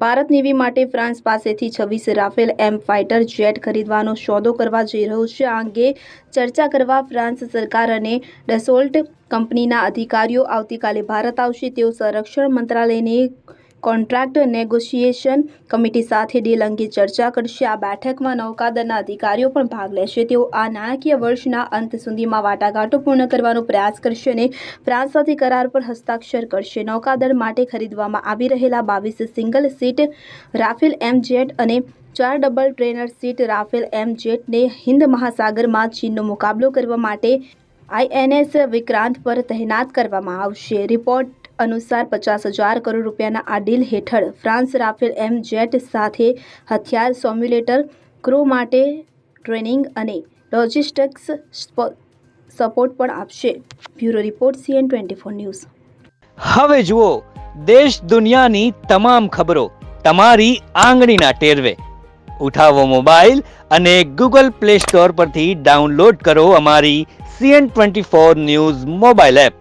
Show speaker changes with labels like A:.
A: Bharat navy માટે France પાસેથી છવ્વીસ રાફેલ એમ ફાઇટર જેટ ખરીદવાનો સોદો કરવા જઈ રહ્યું છે. આ અંગે ચર્ચા કરવા ફ્રાન્સ સરકાર અને ડસોલ્ટ કંપનીના અધિકારીઓ આવતીકાલે ભારત આવશે. તેઓ સંરક્ષણ મંત્રાલયની કોન્ટ્રાક્ટ નેગોશિએશન કમિટી સાથે ડીલ અંગે ચર્ચા કરશે. આ બેઠકમાં નૌકાદળના અધિકારીઓ પણ ભાગ લેશે. તેઓ આ નાણાકીય વર્ષના અંત સુધીમાં વાટાઘાટો પૂર્ણ કરવાનો પ્રયાસ કરશે અને ફ્રાન્સ સાથે કરાર પર હસ્તાક્ષર કરશે. નૌકાદળ માટે ખરીદવામાં આવી રહેલા બાવીસ single seat Rafale M jet અને ચાર double trainer seat Rafale M જેટને Hind મહાસાગરમાં ચીનનો મુકાબલો કરવા માટે આઈએનએસ વિક્રાંત પર તહેનાત કરવામાં આવશે. રિપોર્ટ અનુસાર પચાસ હજાર કરોડ રૂપિયાના આ ડીલ હેઠળ ફ્રાન્સ રાફેલ એમ જેટ સાથે હથિયાર સોમ્યુલેટર ક્રો માટે ટ્રેનિંગ અને લોજિસ્ટિક્સ સપોર્ટ પણ આપશે. Bureau report CN twenty four news.
B: હવે જુઓ, દેશ દુનિયાની તમામ ખબરો તમારી આંગળીના ટેરવે. ઉઠાવો મોબાઈલ અને ગૂગલ પ્લે સ્ટોર પરથી ડાઉનલોડ કરો અમારી CN twenty four news mobile app.